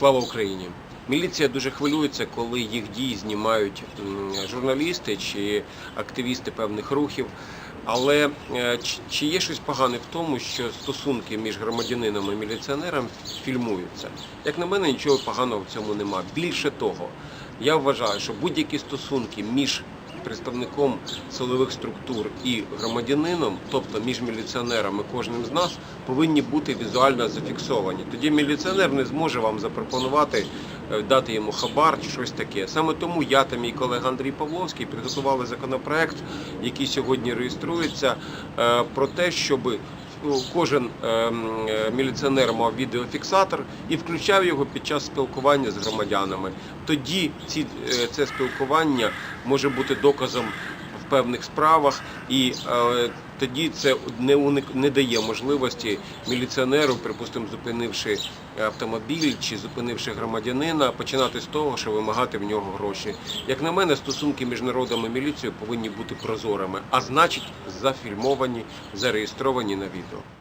Слава Україні! Міліція дуже хвилюється, коли їх дії знімають журналісти чи активісти певних рухів. Але е, чи- є щось погане в тому, що стосунки між громадянином і міліціонером фільмуються? Як на мене, нічого поганого в цьому нема. Більше того, я вважаю, що будь-які стосунки між представником силових структур і громадянином, тобто між міліціонером і кожним з нас, повинні бути візуально зафіксовані. Тоді міліціонер не зможе вам запропонувати е, дати йому хабар чи щось таке. Саме тому я та мій колега Андрій Павловський підготували законопроект, який сьогодні реєструється, е, про те, щоб ну, кожен ем, е, міліціонер мав відеофіксатор і включав його під час спілкування з громадянами. Тоді ці, е, це спілкування може бути доказом певних справах, і е, тоді це не уник не дає можливості міліціонеру, припустимо, зупинивши автомобіль чи зупинивши громадянина, починати з того, що вимагати в нього гроші. Як на мене, стосунки між народом і міліцією повинні бути прозорими, а значить зафільмовані, зареєстровані на відео.